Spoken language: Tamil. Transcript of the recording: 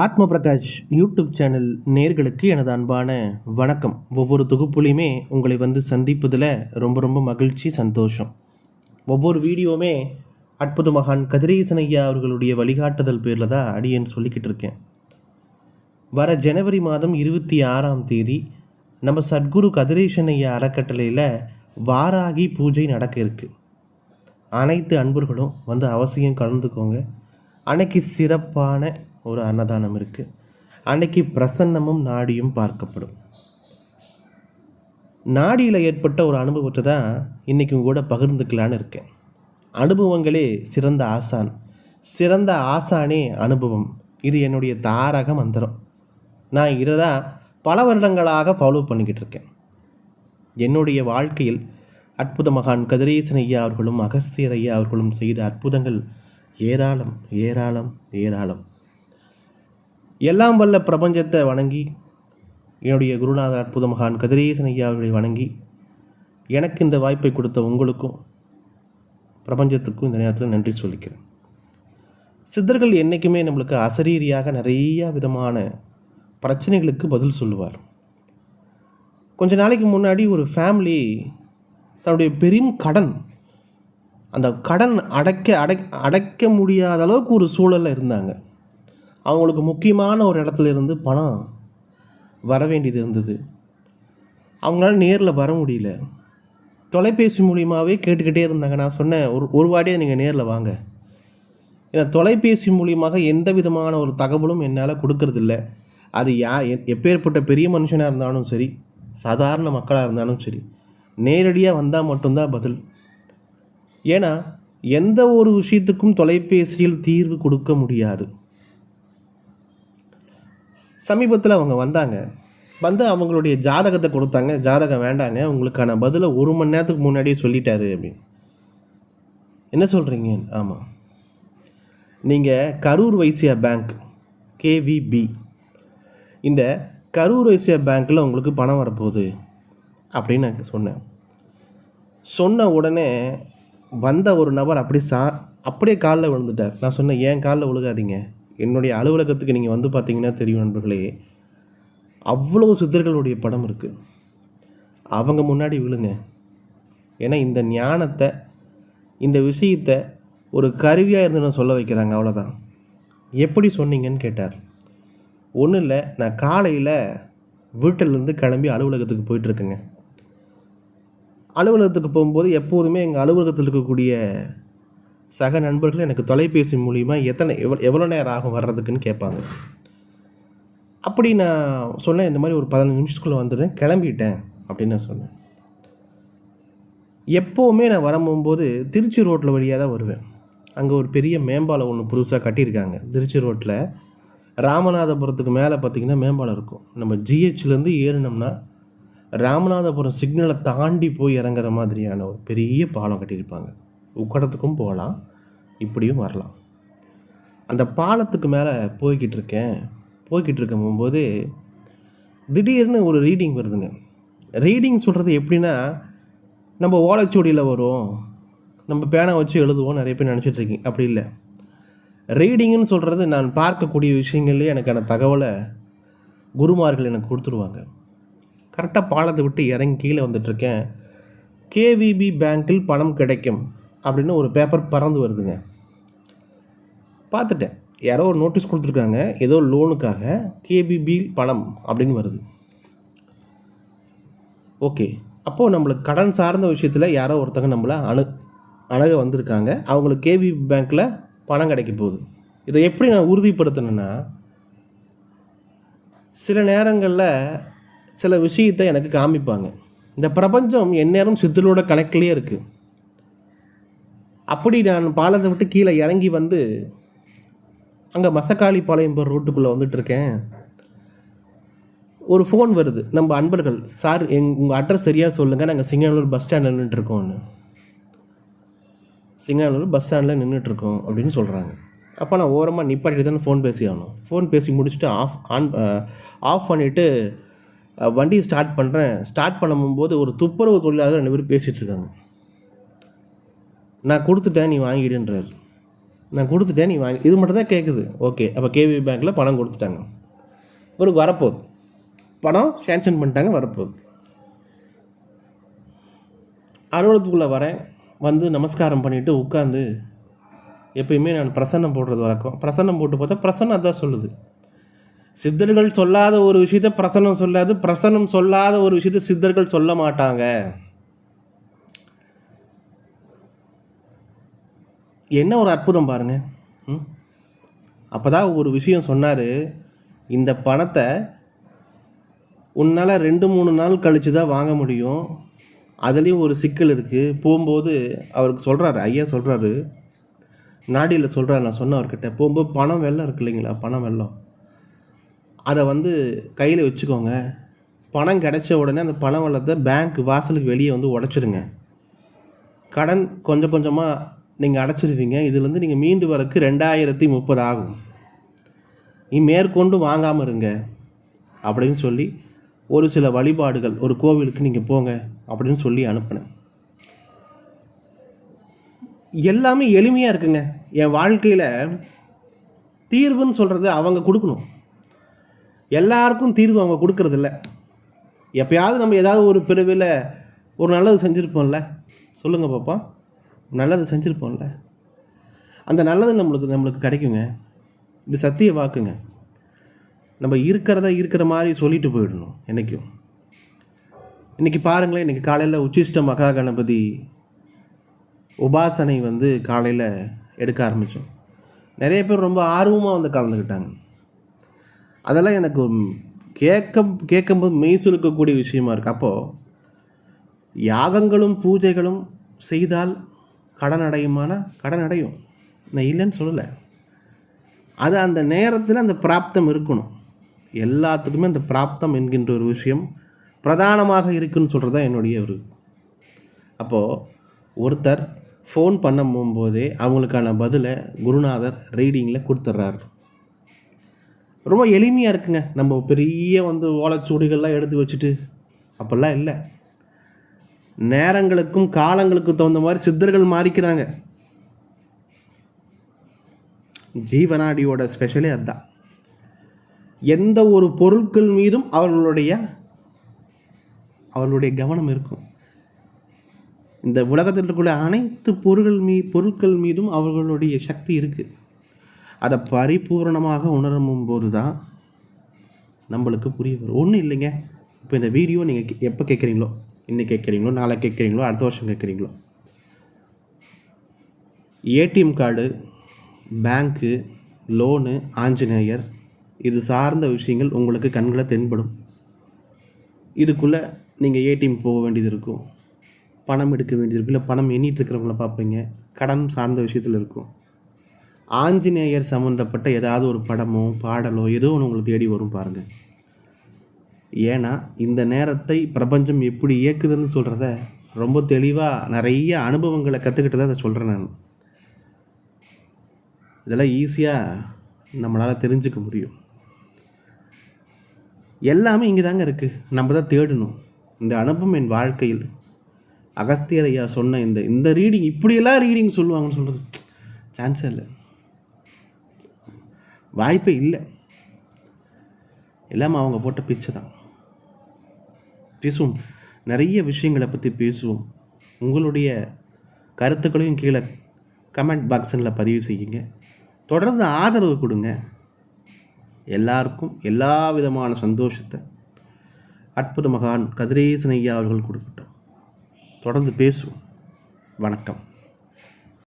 ஆத்ம பிரகாஷ் யூடியூப் சேனல் நேர்களுக்கு எனது அன்பான வணக்கம். ஒவ்வொரு தொகுப்புலையுமே உங்களை வந்து சந்திப்பதில் ரொம்ப ரொம்ப மகிழ்ச்சி சந்தோஷம். ஒவ்வொரு வீடியோவுமே அற்புத மகான் கதிரேசன் ஐயா அவர்களுடைய வழிகாட்டுதல் பேரில் தான் அடியேன்னு சொல்லிக்கிட்டு இருக்கேன். வர ஜனவரி மாதம் இருபத்தி ஆறாம் தேதி நம்ம சத்குரு கதிரேசன் ஐயா அறக்கட்டளையில் வாராகி பூஜை நடக்க இருக்குது அனைத்து அன்பர்களும் வந்து அவசியம் கலந்துக்கோங்க. அன்னைக்கு சிறப்பான ஒரு அன்னதானம் இருக்குது அன்னைக்கு பிரசன்னமும் நாடியும் பார்க்கப்படும். நாடியில் ஏற்பட்ட ஒரு அனுபவத்தை தான் இன்றைக்கும் கூட பகிர்ந்துக்கலான்னு இருக்கேன். அனுபவங்களே சிறந்த ஆசான். சிறந்த ஆசானே அனுபவம். இது என்னுடைய தாரக மந்திரம். நான் இதை தான் பல வருடங்களாக ஃபாலோ பண்ணிக்கிட்டு இருக்கேன். என்னுடைய வாழ்க்கையில் அற்புத மகான் கதிரேசன் ஐயா அவர்களும் அகஸ்தியர் ஐயா அவர்களும் செய்த அற்புதங்கள் ஏராளம் ஏராளம் ஏராளம். எல்லாம் வல்ல பிரபஞ்சத்தை வணங்கி என்னுடைய குருநாதர் அற்புத மகான் கதிரேசன் ஐயா அவர்களை வணங்கி எனக்கு இந்த வாய்ப்பை கொடுத்த உங்களுக்கும் பிரபஞ்சத்துக்கும் இந்த நேரத்தில் நன்றி சொல்லிக்கிறேன். சித்தர்கள் என்றைக்குமே நம்மளுக்கு அசரீரியாக நிறைய விதமான பிரச்சனைகளுக்கு பதில் சொல்லுவார். கொஞ்ச நாளைக்கு முன்னாடி ஒரு ஃபேமிலி தன்னுடைய பெரும் கடன் அந்த கடன் அடைக்க அடை அடைக்க முடியாத அளவுக்கு ஒரு சூழலில் இருந்தாங்க. அவங்களுக்கு முக்கியமான ஒரு இடத்துல இருந்து பணம் வர வேண்டியது இருந்தது. அவங்களால நேரில் வர முடியல. தொலைபேசி மூலியமாகவே கேட்டுக்கிட்டே இருந்தாங்க. நான் சொன்னேன் ஒரு ஒரு வாடியே நீங்கள் நேரில் வாங்க. ஏன்னா தொலைபேசி மூலியமாக எந்த விதமான ஒரு தகவலும் என்னால் கொடுக்கறதில்ல. அது யா எப்பேற்பட்ட பெரிய மனுஷனாக இருந்தாலும் சரி சாதாரண மக்களாக இருந்தாலும் சரி நேரடியாக வந்தால் மட்டும்தான் பதில். ஏன்னா எந்த ஒரு விஷயத்துக்கும் தொலைபேசியில் தீர்வு கொடுக்க முடியாது. சமீபத்தில் அவங்க வந்தாங்க. வந்து அவங்களுடைய ஜாதகத்தை கொடுத்தாங்க. ஜாதகம் வேண்டாங்க. உங்களுக்கான பதிலை ஒரு மணி நேரத்துக்கு முன்னாடியே சொல்லிட்டாரு அப்படின்னு. என்ன சொல்கிறீங்க ஆமாம் நீங்கள் கரூர் வைசியா பேங்க் கேவிபி இந்த கரூர் வைசியா பேங்க்கில் உங்களுக்கு பணம் வரப்போகுது அப்படின்னு நான் சொன்னேன். சொன்ன உடனே வந்த ஒரு நபர் அப்படியே சா அப்படியே காலில் விழுந்துட்டார். நான் சொன்னேன் ஏன் காலில் விழுகாதீங்க? என்னுடைய அலுவலகத்துக்கு நீங்கள் வந்து பார்த்தீங்கன்னா தெரியும் நண்பர்களே அவ்வளோ சித்தர்களுடைய படம் இருக்குது அவங்க முன்னாடி விழுங்க. ஏன்னா இந்த ஞானத்தை இந்த விஷயத்தை ஒரு கருவியாக இருந்து நான் சொல்ல வைக்கிறாங்க அவ்வளோதான் எப்படி சொன்னீங்கன்னு கேட்டார். ஒன்றும் இல்லை நான் காலையில் வீட்டிலேருந்து கிளம்பி அலுவலகத்துக்கு போயிட்டுருக்கேங்க. அலுவலகத்துக்கு போகும்போது எப்போதுமே எங்கள் அலுவலகத்தில் இருக்கக்கூடிய சக நண்பர்கள் எனக்கு தொலைபேசி மூலிமா எத்தனை எவ்வளோ எவ்வளோ நேரம் ஆகும் வர்றதுக்குன்னு கேட்பாங்க. அப்படி நான் சொன்னேன் இந்த மாதிரி ஒரு பதினஞ்சு நிமிஷத்துக்குள்ளே வந்துடுறேன் கிளம்பிட்டேன் அப்படின்னு நான் சொன்னேன். எப்போவுமே நான் வரும்போது திருச்சி ரோட்டில் வழியாக தான் வருவேன். அங்கே ஒரு பெரிய மேம்பாலம் ஒன்று புதுசாக கட்டியிருக்காங்க. திருச்சி ரோட்டில் ராமநாதபுரத்துக்கு மேலே பார்த்தீங்கன்னா மேம்பாலம் இருக்கும். நம்ம ஜிஹெச்லேருந்து ஏறினோம்னா ராமநாதபுரம் சிக்னலை தாண்டி போய் இறங்குற மாதிரியான ஒரு பெரிய பாலம் கட்டியிருப்பாங்க. உக்கடத்துக்கும் போகலாம் இப்படியும் வரலாம். அந்த பாலத்துக்கு மேலே போய்கிட்டு இருக்கேன் போய்கிட்டு இருக்கும்போது திடீர்னு ஒரு ரீடிங் வருதுங்க. ரீடிங் சொல்கிறது எப்படின்னா நம்ம ஓலைச்சுவடியில் வரும் நம்ம பேனை வச்சு எழுதுவோம் நிறைய பேர் நினச்சிட்ருக்கீங்க அப்படி இல்லை. ரீடிங்னு சொல்கிறது நான் பார்க்கக்கூடிய விஷயங்கள்லேயே எனக்கான தகவலை குருமார்கள் எனக்கு கொடுத்துருவாங்க. கரெக்டாக பாலத்தை விட்டு இறங்கி கீழே வந்துட்டுருக்கேன். கேவிபி பேங்க்கில் பணம் கிடைக்கும். அப்படின்னு ஒரு பேப்பர் பறந்து வருதுங்க. பார்த்துட்டேன். யாரோ ஒரு நோட்டீஸ் கொடுத்துருக்காங்க. ஏதோ லோனுக்காக கேபிபி பணம் அப்படின்னு வருது. ஓகே அப்போது நம்மளுக்கு கடன் சார்ந்த விஷயத்தில் யாரோ ஒருத்தங்க நம்மளை அணு அணுக வந்திருக்காங்க. அவங்களுக்கு கேபி பேங்க்கில் பணம் கிடைக்க போகுது. இதை எப்படி நான் உறுதிப்படுத்தினேன்னா சில நேரங்களில் சில விஷயத்தை எனக்கு காமிப்பாங்க. இந்த பிரபஞ்சம் எந்நேரம் சித்தலோட கணக்கிலே இருக்குது அப்படி நான் பாலத்தை விட்டு கீழே இறங்கி வந்து அங்கே மசக்காளி பாளையம் போகிற ரோட்டுக்குள்ளே வந்துட்டுருக்கேன். ஒரு ஃபோன் வருது. நம்ம அன்பர்கள் சார் எங் உங்கள் அட்ரஸ் சரியாக சொல்லுங்கள் நாங்கள் சிங்கானூர் பஸ் ஸ்டாண்டில் நின்றுட்டுருக்கோன்னு சிங்கானூர் பஸ் ஸ்டாண்டில் நின்றுட்டுருக்கோம் அப்படின்னு சொல்கிறாங்க அப்போ நான் ஓரமாக நிப்பாட்டிட்டு தானே ஃபோன் பேசி ஆகணும். ஃபோன் பேசி முடிச்சுட்டு ஆஃப் ஆன் ஆஃப் பண்ணிவிட்டு வண்டியை ஸ்டார்ட் பண்ணுறேன் ஸ்டார்ட் பண்ணும்போது ஒரு துப்புரவு தொழிலாளர் ரெண்டு பேரும் பேசிகிட்டு இருக்காங்க நான் கொடுத்துட்டேன் நீ வாங்கிடுன்றார். நான் கொடுத்துட்டேன் நீ வாங்கி இது மட்டும் தான் கேட்குது ஓகே அப்போ கேவி பேங்க்கில் பணம் கொடுத்துட்டாங்க. இவருக்கு வரப்போகுது. பணம் சேங்ஷன் பண்ணிட்டாங்க வரப்போகுது. அலுவலகத்துக்குள்ளே வரேன் வந்து நமஸ்காரம் பண்ணிவிட்டு உட்காந்து எப்பயுமே நான் பிரசன்னம் போடுறது வழக்கம். பிரசன்னம் போட்டு பார்த்தா பிரசன்னம் அதான் சொல்லுது. சித்தர்கள் சொல்லாத ஒரு விஷயத்த பிரசன்னம் சொல்லாது பிரசன்னம் சொல்லாத ஒரு விஷயத்த சித்தர்கள் சொல்ல மாட்டாங்க. என்ன ஒரு அற்புதம் பாருங்கள் ம்? அப்பதான் ஒரு விஷயம் சொன்னார் இந்த பணத்தை உன்னால் ரெண்டு மூணு நாள் கழித்து தான் வாங்க முடியும். அதுலேயும் ஒரு சிக்கல் இருக்குது போகும்போது அவருக்கு சொல்கிறாரு ஐயா சொல்கிறாரு நாடியில் சொல்கிறாரு நான் சொன்னவர்கிட்ட போகும்போது பணம் வெள்ளம் இருக்கு இல்லைங்களா பணம் வெள்ளம். அதை வந்து கையில் வச்சுக்கோங்க. பணம் கிடைச்ச உடனே அந்த பணம் வெள்ளத்தை பேங்க் வாசலுக்கு வெளியே வந்து உடச்சிடுங்க கடன் கொஞ்சம் கொஞ்சமாக நீங்கள் அடைச்சிருவீங்க. இதுலேருந்து நீங்கள் மீண்டு வரக்கு ரெண்டாயிரத்தி முப்பது ஆகும். நீ மேற்கொண்டு வாங்காமல் இருங்க. அப்படின்னு சொல்லி ஒரு சில வழிபாடுகள் ஒரு கோவிலுக்கு நீங்கள் போங்க அப்படின்னு சொல்லி அனுப்பினேன். எல்லாமே எளிமையாக இருக்குங்க. என் வாழ்க்கையில் தீர்வுன்னு சொல்கிறது அவங்க கொடுக்கணும். எல்லாருக்கும் தீர்வு அவங்க கொடுக்கறதில்ல. எப்பயாவது நம்ம ஏதாவது ஒரு பிரிவில் ஒரு நல்லது செஞ்சுருப்போம்ல. சொல்லுங்கள் பாப்பா. நல்லது செஞ்சுருப்போம்ல. அந்த நல்லது நம்மளுக்கு நம்மளுக்கு கிடைக்குங்க. இது சத்திய வாக்குங்க. நம்ம இருக்கிறத இருக்கிற மாதிரி சொல்லிட்டு போயிடணும் என்றைக்கும் இன்றைக்கி பாருங்களேன் இன்றைக்கி காலையில் உச்சிஷ்ட மகா கணபதி உபாசனை வந்து காலையில் எடுக்க ஆரம்பித்தோம் நிறைய பேர் ரொம்ப ஆர்வமாக வந்து கலந்துக்கிட்டாங்க. அதெல்லாம் எனக்கு கேட்க கேட்கும்போது மெய் சுருக்கக்கூடிய விஷயமா இருக்குது அப்போது யாகங்களும் பூஜைகளும் செய்தால் கடன் அடையுமானா கடன் அடையும் நான் இல்லைன்னு சொல்லலை. அது அந்த நேரத்தில் அந்த பிராப்தம் இருக்கணும். எல்லாத்துக்குமே அந்த பிராப்தம் என்கின்ற ஒரு விஷயம் பிரதானமாக இருக்குன்னு சொல்கிறது தான் என்னுடைய ஒரு அப்போது ஒருத்தர் ஃபோன் பண்ண போகும்போதே அவங்களுக்கான பதிலை குருநாதர் ரீடிங்கில் கொடுத்துட்றாரு ரொம்ப எளிமையாக இருக்குங்க. நம்ம பெரிய வந்து ஓலைச்சுவடிகள்லாம் எடுத்து வச்சுட்டு அப்போல்லாம் இல்லை. நேரங்களுக்கும் காலங்களுக்கும் தகுந்த மாதிரி சித்தர்கள் மாறிக்கிறாங்க. ஜீவனாடியோட ஸ்பெஷலே அதுதான். எந்த ஒரு பொருட்கள் மீதும் அவர்களுடைய அவர்களுடைய கவனம் இருக்கும். இந்த உலகத்தில் இருக்கக்கூடிய அனைத்து பொருள்கள் மீ பொருட்கள் மீதும் அவர்களுடைய சக்தி இருக்குது அதை பரிபூரணமாக உணரும் போது தான் நம்மளுக்கு புரிய வரும். ஒன்றும் இல்லைங்க. இப்போ இந்த வீடியோ நீங்கள் எப்போ கேட்குறீங்களோ இன்னைக்கு கேட்குறீங்களோ நாளை கேட்குறீங்களோ அடுத்த வருஷம் கேட்குறீங்களோ. ATM card bank loan Anjaneyar இது சார்ந்த விஷயங்கள் உங்களுக்கு கண்களை தென்படும். இதுக்குள்ளே நீங்கள் ஏடிஎம் போக வேண்டியது இருக்கும். பணம் எடுக்க வேண்டியது இருக்கும். இல்லை பணம் எண்ணிட்டு இருக்கிறவங்கள பார்ப்பீங்க. கடன் சார்ந்த விஷயத்தில் இருக்கும். ஆஞ்சநேயர் சம்மந்தப்பட்ட ஏதாவது ஒரு படமோ பாடலோ ஏதோ ஒன்று உங்களுக்கு தேடி வரும் பாருங்கள் ஏன்னா இந்த நேரத்தை பிரபஞ்சம் எப்படி இயக்குதுன்னு சொல்கிறத ரொம்ப தெளிவாக நிறைய அனுபவங்களை கற்றுக்கிட்டு தான் அதை சொல்கிறேன் நான். இதெல்லாம் ஈஸியாக நம்மளால் தெரிஞ்சுக்க முடியும். எல்லாமே இங்கே தாங்க இருக்குது நம்ம தான் தேடணும். இந்த அனுபவம் என் வாழ்க்கையில். அகத்தியர் சொன்ன இந்த இந்த ரீடிங் இப்படியெல்லாம் ரீடிங் சொல்லுவாங்கன்னு சொல்கிறது சான்ஸே இல்லை. வாய்ப்பே இல்லை. எல்லாமே அவங்க போட்ட பிச்சை தான். பேசுவோம். நிறைய விஷயங்களை பற்றி பேசுவோம். உங்களுடைய கருத்துக்களையும் கீழே கமெண்ட் பாக்ஸனில் பதிவு செய்யுங்க. தொடர்ந்து ஆதரவு கொடுங்க. எல்லாருக்கும் எல்லா விதமான சந்தோஷத்தை. அற்புத மகான் கதிரேசன் ஐயா அவர்கள் கொடுக்கட்டும் தொடர்ந்து பேசுவோம். வணக்கம்.